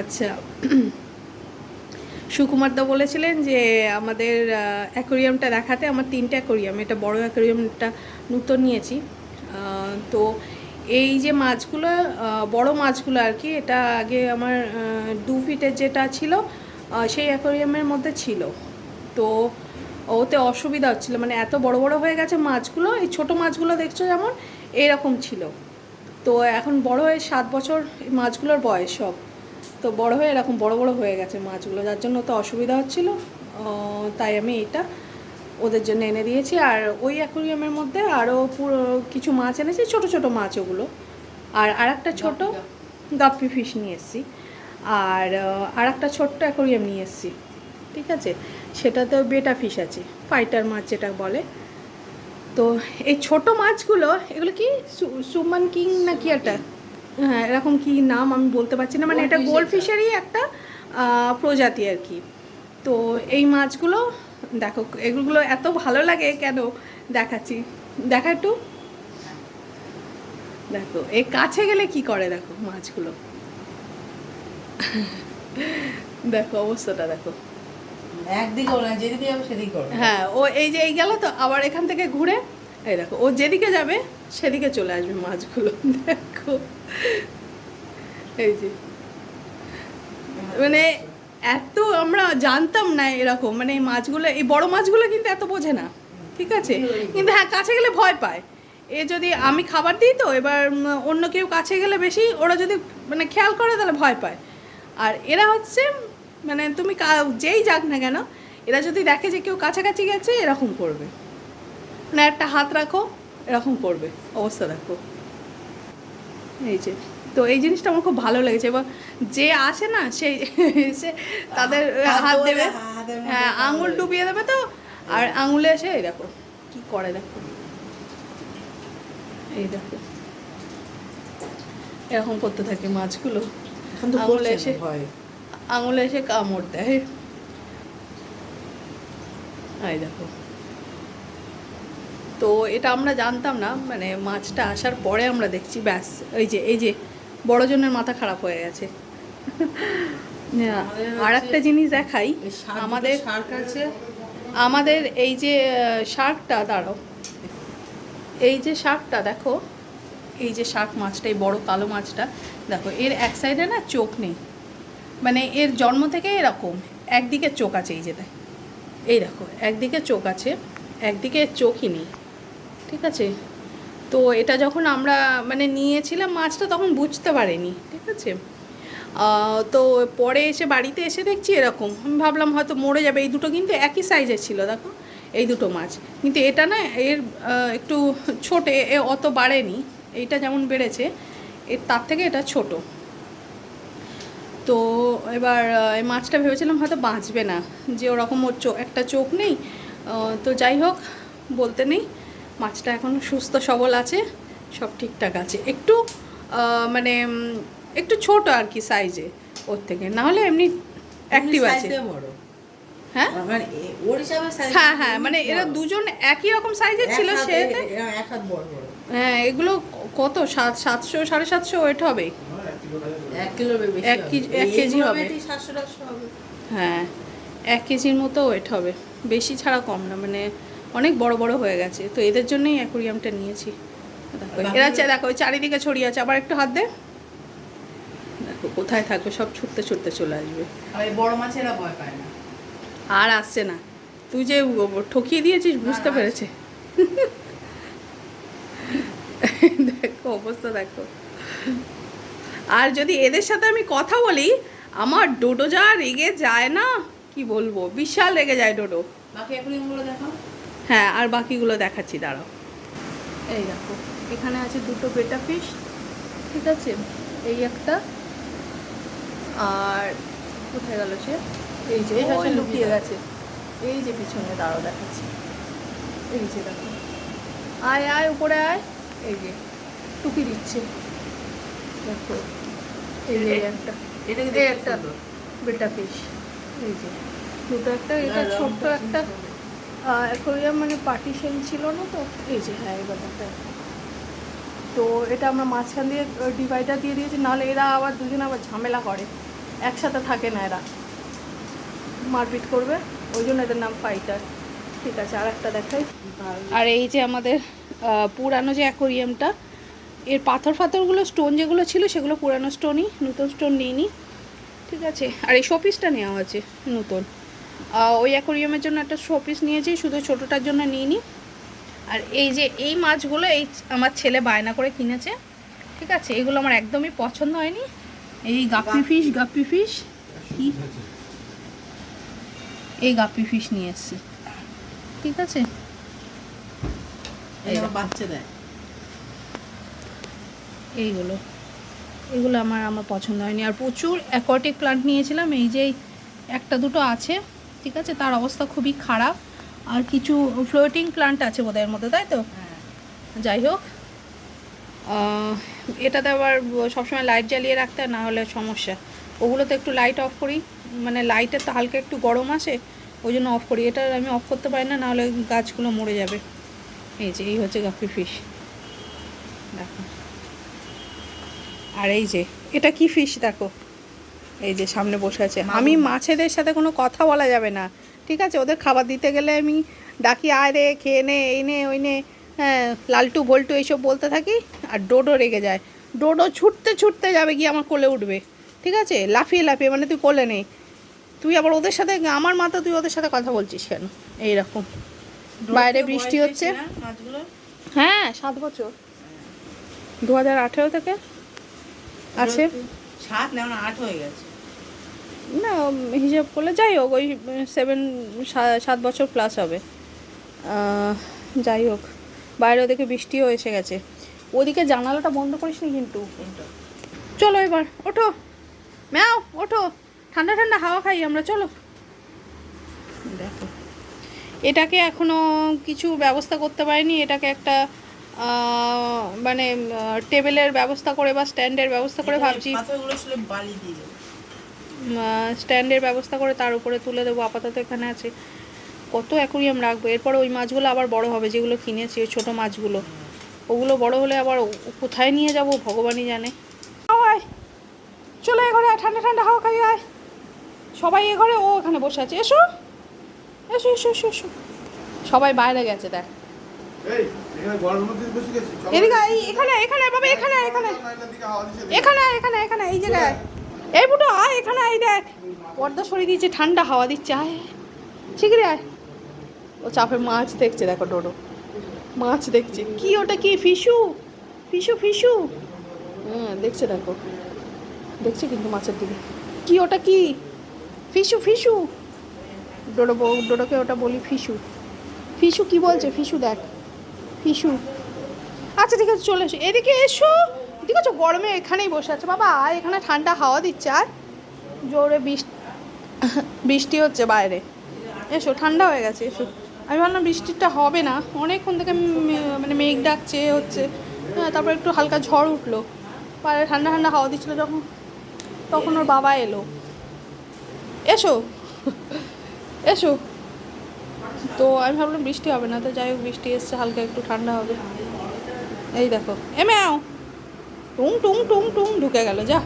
আচ্ছা। সুকুমারদা বলেছিলেন যে, আমাদের অ্যাকোরিয়ামটা দেখাতে আমার তিনটে অ্যাকোরিয়াম, এটা বড় অ্যাকোরিয়ামটা নূতন নিয়েছি। তো এই যে মাছগুলো বড় মাছগুলো আর কি, এটা আগে আমার দু ফিটের যেটা ছিল সেই অ্যাকোরিয়ামের মধ্যে ছিল। তো ওতে অসুবিধা হচ্ছিল মানে এত বড় বড় হয়ে গেছে মাছগুলো, এই ছোট মাছগুলো দেখছ যেমন, এরকম ছিল। তো এখন বড় হয়ে সাত বছর মাছগুলোর বয়স সব। তো বড় হয়ে এরকম বড় বড় হয়ে গেছে মাছগুলো যার জন্য তো অসুবিধা হচ্ছিল। তাই আমি এটা ওদের জন্য এনে দিয়েছি। আর ওই অ্যাকোরিয়ামের মধ্যে আরও পুরো কিছু মাছ এনেছি ছোট ছোট মাছ ওগুলো। আর আর একটা ছোট গাপ্পি ফিশ নিয়ে এসেছি। আর আর একটা ছোট্ট অ্যাকোরিয়াম নিয়ে এসেছি। ঠিক আছে? সেটাতেও বেটা ফিশ আছে ফাইটার মাছ যেটা বলে। তো এই ছোট মাছগুলো এগুলো কি সুমান কিং না কি একটা? এরকম কি নাম আমি বলতে পারছি না। মানে এটা গোল্ড। ফিশেরই একটা প্রজাতি আর কি। তো এই মাছগুলো দেখো এগুলো এত ভালো লাগে কেন? দেখাচ্ছি। দেখা একটু। দেখো এই কাছে গেলে কি করে দেখো মাছগুলো? দেখো অবস্থাটা দেখো। একদিকে ওরা যেদিকে যাবে সেদিকে হ্যাঁ ও এই যে এই গেল তো আবার এখান থেকে ঘুরে এই দেখো ও যেদিকে যাবে সেদিকে চলে আসবে মাছগুলো, দেখো। এই যে। মানে এত আমরা জানতাম না এরকম মানে এই মাছগুলো, এই বড় মাছগুলো কিন্তু এত বোঝে না, ঠিক আছে? কিন্তু হ্যাঁ কাছে গেলে ভয় পায়। এ যদি আমি খাবার দিই তো, এবার অন্য কেউ কাছে গেলে বেশি, ওরা যদি মানে খেয়াল করে তাহলে ভয় পায়। আর এরা হচ্ছে মানে তুমি যেই যাক না কেন, এরা যদি দেখে যে কেউ কাছাকাছি গেছে, এরকম করবে। মানে একটা হাত রাখো এরকম করবে। অবস্থা দেখো। এই যে তো এই জিনিসটা আমার খুব ভালো লেগেছে। এবার যে আসে না সেই সে তাদের হাত দেবে। হ্যাঁ আঙুল ডুবিয়ে দেবে তো। আর আঙুলে এসে এই দেখো কি করে দেখো। এই দেখো। এরকম করতে থাকে মাছগুলো। আঙুলে এসে-। আঙুলে এসে কামড় দেয়। এই দেখো। তো এটা আমরা জানতাম না মানে মাছটা আসার পরে আমরা দেখছি ব্যাস এই যে এই যে বড় জনের মাথা খারাপ হয়ে গেছে। আর একটা জিনিস দেখাই শাক আমাদের আমাদের এই যে শার্কটা দাঁড়াও। এই যে শার্কটা দেখো এই যে শার্ক মাছটা এই বড় কালো মাছটা দেখো এর এক সাইডে না চোখ নেই। মানে এর জন্ম থেকে এরকম একদিকে চোখ আছে এই যেটা এই দেখো একদিকে চোখ আছে একদিকে চোখই নেই। ঠিক আছে? তো এটা যখন আমরা মানে নিয়েছিলাম মাছটা তখন বুঝতে পারিনি, ঠিক আছে? তো পরে এসে বাড়িতে এসে দেখছি এরকম। আমি ভাবলাম হয়তো মরে যাবে। এই দুটো কিন্তু একই সাইজের ছিল, দেখো। এই দুটো মাছ। কিন্তু এটা না এর একটু ছোটে, এ অত বাড়েনি। এইটা যেমন বেড়েছে, এর তার থেকে এটা ছোট। তো এবার এই মাছটা ভেবেছিলাম হয়তো বাঁচবে না। যে ওরকম ওর চোখ একটা চোখ নেই। তো যাই হোক, বলতে নেই। মাছটা এখন সুস্থ সবল আছে সব ঠিকঠাক আছে। একটু মানে একটু ছোট আর কি সাইজে ওর থেকে। না হলে এমনি অ্যাক্টিভ আছে। হ্যাঁ? মানে হ্যাঁ হ্যাঁ মানে এরা দুজন একই রকম সাইজের ছিল সে। হ্যাঁ এগুলো কত? সাত সাতশো সাড়ে সাতশো ওয়েট হবে? এক। কেজি- হবে। হ্যাঁ এক কেজির মতো ওয়েট হবে। বেশি ছাড়া কম না মানে অনেক বড় বড় হয়ে গেছে। তো এদের জন্যই অ্যাকোরিয়ামটা নিয়েছি। দেখো এরা দেখো চারিদিকে ছড়িয়ে আছে। আবার একটু হাত দে। দেখো কোথায় থাকবে? সব ছুটতে ছুটতে চলে আসবে। আর বড় মাছেরা ভয় পায় না। আর আসছে না। তুই যে ঠকিয়ে দিয়েছিস বুঝতে পেরেছে? দেখো অবস্থা দেখো। আর যদি এদের সাথে আমি কথা বলি আমার ডোডো যা রেগে যায় না কি বলব? বিশাল রেগে যায় ডোডো। বাকি দেখো হ্যাঁ আর বাকিগুলো দেখাচ্ছি দাঁড়াও। এই দেখো এখানে আছে দুটো বেটা ফিশ ঠিক আছে? এই একটা আর কোথায় গেল সে? এই যে লুকিয়ে গেছে। এই যে পিছনে দাঁড়াও দেখাচ্ছি। এই যে দেখো। আয় আয় উপরে আয়। এই যে টুকি দিচ্ছে। দেখো এই যে একটা। এটা এই একটা বেটা ফিশ এই যে দুটো একটা এটা ছোট্ট একটা। অ্যাকোরিয়াম মানে পার্টিশন ছিল না তো? এই যে হ্যাঁ এই ব্যাপারটা তো এটা আমরা মাঝখান দিয়ে ডিভাইডার দিয়ে দিয়েছি, নাহলে এরা আবার দুজন আবার ঝামেলা করে। একসাথে থাকে না এরা। মারপিট করবে, ওই জন্য এদের নাম ফাইটার ঠিক আছে, আর একটা দেখাই। আর এই যে আমাদের পুরানো যে অ্যাকোরিয়ামটা, এর পাথর ফাথরগুলো স্টোন যেগুলো ছিল, সেগুলো পুরানো স্টোনই নতুন স্টোন নিইনি। ঠিক আছে, আর এই শোপিসটা নেওয়া আছে, নতুন। ওই অ্যাকোরিয়ামের জন্য একটা শোপিস নিয়েছি শুধু ছোটোটার জন্য নিইনি। আর এই যে এই মাছগুলো এই আমার ছেলে বায়না করে কিনেছে ঠিক আছে? এগুলো আমার একদমই পছন্দ হয়নি। এই গাপ্পি ফিশ গাপ্পি ফিশ কি? এই গাপ্পি ফিশ নিয়ে এসছি। ঠিক আছে? বাচ্চা দেয়। এইগুলো। এগুলো আমার আমার পছন্দ হয়নি। আর প্রচুর অ্যাকোয়াটিক প্লান্ট নিয়েছিলাম। এই যে একটা দুটো আছে। ঠিক আছে? তার অবস্থা খুবই খারাপ। আর কিছু ফ্লোটিং প্লান্ট আছে এর মধ্যে তাই তো? হ্যাঁ। যাই হোক এটাতে আবার সবসময় লাইট জ্বালিয়ে রাখতে হয়, না হলে সমস্যা। ওগুলোতে একটু লাইট অফ করি। মানে লাইটের তো হালকা একটু গরম আসে ওই জন্য অফ করি। এটা আমি অফ করতে পারি না নাহলে গাছগুলো মরে যাবে। এই যে এই হচ্ছে গাপ্পি ফিশ দেখো। আর এই যে এটা কি ফিশ দেখো? এই যে সামনে বসে আছে। আমি মাছেদের সাথে কোনো কথা বলা যাবে না। ঠিক আছে? ওদের খাবার দিতে গেলে আমি ডাকি আয় রে খেয়ে নে এই নে ওই নে। হ্যাঁ লালটু বল্টু এইসব বলতে থাকি আর ডোডো রেগে যায়। ডোডো ছুটতে ছুটতে যাবে গিয়ে আমার কোলে উঠবে। ঠিক আছে? লাফিয়ে লাফিয়ে মানে তুই কোলে নেই তুই আবার ওদের সাথে আমার মাথা তুই ওদের সাথে কথা বলছিস কেন? এইরকম। বাইরে বৃষ্টি হচ্ছে। হ্যাঁ সাত বছর। দু হাজার আঠেরো থেকে আছে। সাত না আট হয়ে গেছে। না হিসেব করলে যাই হোক ওই সেভেন সাত বছর প্লাস হবে। যাই হোক বাইরে ওদিকে বৃষ্টিও এসে গেছে। ওদিকে জানালাটা বন্ধ করিস নি কিন্তু? চলো এবার ওঠো। ম্যাও ওঠো। ঠান্ডা ঠান্ডা হাওয়া খাই আমরা চলো। দেখো এটাকে এখনও কিছু ব্যবস্থা করতে পারিনি। এটাকে একটা মানে টেবিলের ব্যবস্থা করে বা স্ট্যান্ডের ব্যবস্থা করে ভাবছি পাথরগুলো আসলে বালি দিয়ে দেবো স্ট্যান্ডের ব্যবস্থা করে তার উপরে তুলে দেবো আপাতত এখানে আছে। কত অ্যাকুরিয়াম রাখব? এরপরে ওই মাছগুলো আবার বড় হবে যেগুলো কিনেছি ওই ছোটো মাছগুলো। ওগুলো বড় হলে আবার ও- কোথায় নিয়ে যাব? ভগবানই জানে। আয় চলো এ ঘরে ঠান্ডা ঠান্ডা হাওয়া খাই আয়। সবাই এ ঘরে ও এখানে বসে আছে। এসো। এসো এসো এসো এসো। সবাই বাইরে গেছে দেখ। এই এখানে গরমের মধ্যে বসে গেছি। চলো। এদিকে এখানে এখানে বাবা এখানে এখানে। এখানে এখানে এখানে এই জায়গায়। এই বুটো আয় এখানে আয় দেখ। পর্দা সরিয়ে দিয়েছে, ঠান্ডা হাওয়া দিচ্ছে, আয়। শিগগিরি আয়। ও চাপে মাছ দেখছে, দেখো, ডোডো। মাছ দেখছে। কি ওটা কি, ফিসু? ফিসু ফিসু? হ্যাঁ দেখছে, দেখো। দেখছে কিন্তু মাছের দিকে। কি ওটা কি? ফিসু ফিসু? ডোডো বউ, ডোডোকে ওটা বলি ফিসু। ফিসু কি বলছে? ফিসু দেখ। ফিসু। আচ্ছা ঠিক আছে, চলে এসো। এদিকে এসো। ঠিক আছে গরমে এখানেই বসে আছে। বাবা আয় এখানে ঠান্ডা হাওয়া দিচ্ছে, আর জোরে বৃষ্টি বৃষ্টি হচ্ছে বাইরে। এসো, ঠান্ডা হয়ে গেছে, এসো। আমি ভাবলাম বৃষ্টিটা হবে না। অনেকক্ষণ থেকে মানে মেঘ ডাকছে হচ্ছে। হ্যাঁ তারপর একটু হালকা ঝড় উঠল। বাইরে ঠান্ডা ঠান্ডা হাওয়া দিচ্ছিল যখন, তখন ওর বাবা এলো। এসো এসো। তো আমি ভাবলাম বৃষ্টি হবে না, তো যাই হোক, বৃষ্টি এসছে, হালকা একটু ঠান্ডা হবে। এই দেখো এ ম্যাও টুং টুং টুং টুং ঢুকে গেল যা।